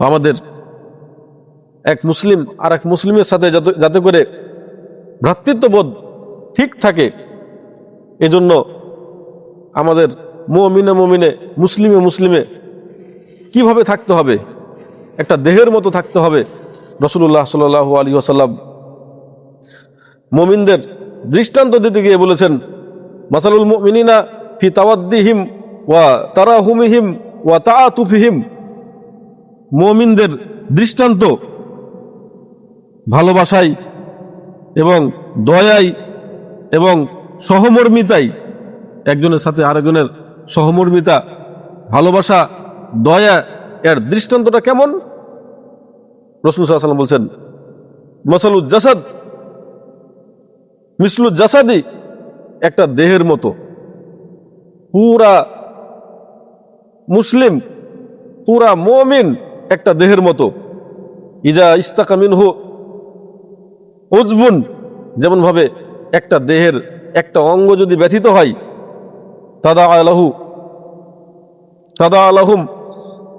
তো আমাদের এক মুসলিম আর এক মুসলিমের সাথে যাতে যাতে করে ভ্রাতৃত্ববোধ ঠিক থাকে, এজন্য আমাদের মমিনে মমিনে, মুসলিমে মুসলিমে কীভাবে থাকতে হবে? একটা দেহের মতো থাকতে হবে। রসুল্লাহ সাল আলী আসাল্লাম মমিনদের দৃষ্টান্ত দিতে গিয়ে বলেছেন, মাসালুল মিনিনা ফি তাওয়াদ্দিহিম ওয়া তারাহুমিহিম ওয়া তাআতুফিহিম। মমিনদের দৃষ্টান্ত ভালোবাসাই এবং দয়াই এবং সহমর্মিতাই একজনের সাথে আরেকজনের সহমর্মিতা, ভালোবাসা, দয়া, এর দৃষ্টান্তটা কেমন? রসুল সাল্লাম বলছেন মসালুদ জাসাদ জাসাদি একটা দেহের মতো। পুরা মুসলিম, পুরা মমিন একটা দেহের মতো। ইজা ইস্তাকা মিনহু উজবুন, যেমনভাবে একটা দেহের একটা অঙ্গ যদি ব্যথিত হয়, তাদা আলাহু, তাদা আলাহুম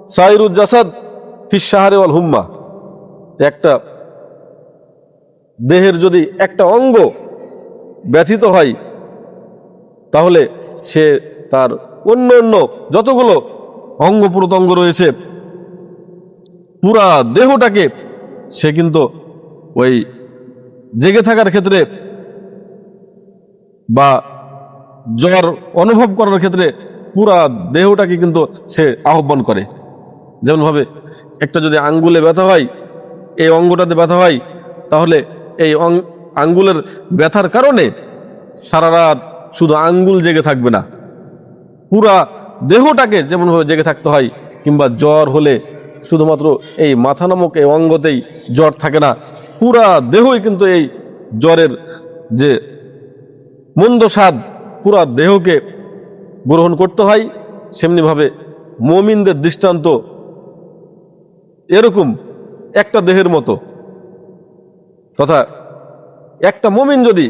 সাইরুজ জাসাদ ফিসাহারে ওয়াল হুম্মা। একটা দেহের যদি একটা অঙ্গ ব্যথিত হয়, তাহলে সে তার অন্য অন্য যতগুলো অঙ্গ প্রত্যঙ্গ রয়েছে পুরা দেহটাকে সে কিন্তু ওই জেগে থাকার ক্ষেত্রে বা জ্বর অনুভব করার ক্ষেত্রে পুরা দেহটাকে কিন্তু সে আহ্বান করে। যেমনভাবে একটা যদি আঙ্গুলে ব্যথা হয়, এই অঙ্গটাতে ব্যথা হয়, তাহলে এই আঙ্গুলের ব্যথার কারণে সারা রাত শুধু আঙ্গুল জেগে থাকবে না। পুরা দেহটাকে যেমনভাবে জেগে থাকতে হয়, কিংবা জ্বর হলে শুধুমাত্র এই মাথা নামক এই অঙ্গতেই জ্বর থাকে না। পুরা দেহই কিন্তু এই জ্বরের যে মন্দ স্বাদ, পুরা দেহকে গ্রহণ করতে হয়। সেমনিভাবে মমিনদের দৃষ্টান্ত এরকম একটা দেহের মতো। তথা একটা মমিন যদি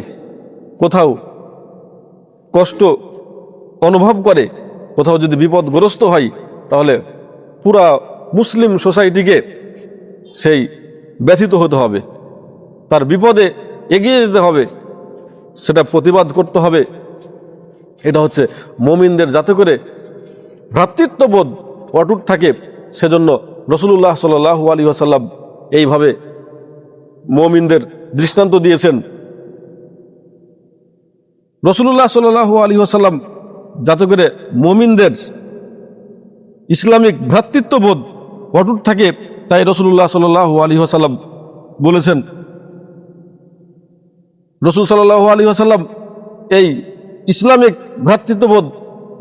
কোথাও কষ্ট অনুভব করে, কোথাও যদি বিপদগ্রস্ত হয়, তাহলে পুরা মুসলিম সোসাইটিকে সেই ব্যথিত হতে হবে। তার বিপদে এগিয়ে যেতে হবে। সেটা প্রতিবাদ করতে হবে। এটা হচ্ছে মমিনদের যাতে করে ভ্রাতৃত্ববোধ অটুট থাকে। সেজন্য রসুল্লাহ সাল আলী আসাল্লাম এইভাবে মমিনদের দৃষ্টান্ত দিয়েছেন। রসুল্লাহ সাল আলী আসাল্লাম যাতে করে মমিনদের ইসলামিক ভ্রাতৃত্ববোধ অটুট থাকে, তাই রসুল্লাহ সাল আলী আসাল্লাম বলেছেন, রসুল সাল্লাহ আলী আসাল্লাম এই ইসলামিক ভ্রাতৃত্ববোধ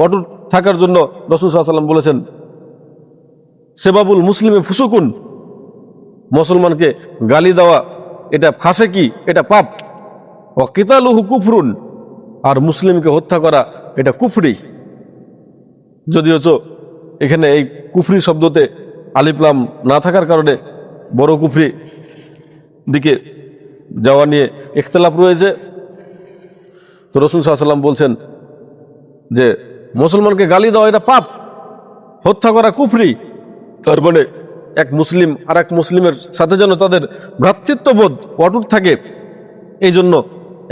অটুট থাকার জন্য রসুল সাল্লাম বলেছেন, সেবাবুল মুসলিমে ফুসুকুন, মুসলমানকে গালি দেওয়া, এটা ফাঁসে কি, এটা পাপ। অকিতালুহু কুফরুন, আর মুসলিমকে হত্যা করা, এটা কুফরি। যদিও এখানে এই কুফরি শব্দতে আলিপ্লাম না থাকার কারণে বড় কুফরি দিকে যাওয়া নিয়ে ইখতলাফ রয়েছে। তো রসুল সাল্লাম বলছেন যে, মুসলমানকে গালি দেওয়া এটা পাপ, হত্যা করা কুফরি। তার মানে এক মুসলিম আর এক মুসলিমের সাথে যেন তাদের ভ্রাতৃত্ববোধ অটুট থাকে এই জন্য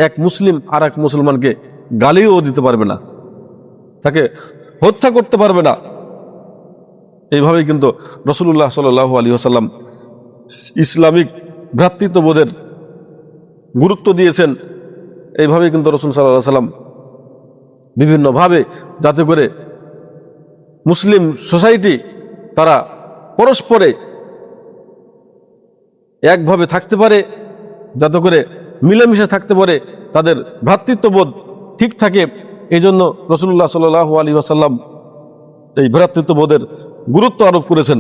এক মুসলিম আর এক মুসলমানকে গালিও দিতে পারবে না, তাকে হত্যা করতে পারবে না। এইভাবেই কিন্তু রসুল্লাহ সাল আলী আসাল্লাম ইসলামিক ভ্রাতৃত্ববোধের গুরুত্ব দিয়েছেন। এইভাবেই কিন্তু রসুল সাল্লাহ সাল্লাম বিভিন্নভাবে যাতে করে মুসলিম সোসাইটি তারা পরস্পরে একভাবে থাকতে পারে, যাতে করে মিলেমিশে থাকতে পারে, তাদের ভ্রাতৃত্ববোধ ঠিক থাকে। এই জন্য রসুল্লাহ সাল আলী আসাল্লাম এই ভ্রাতৃত্ববোধের গুরুত্ব আরোপ করেছেন।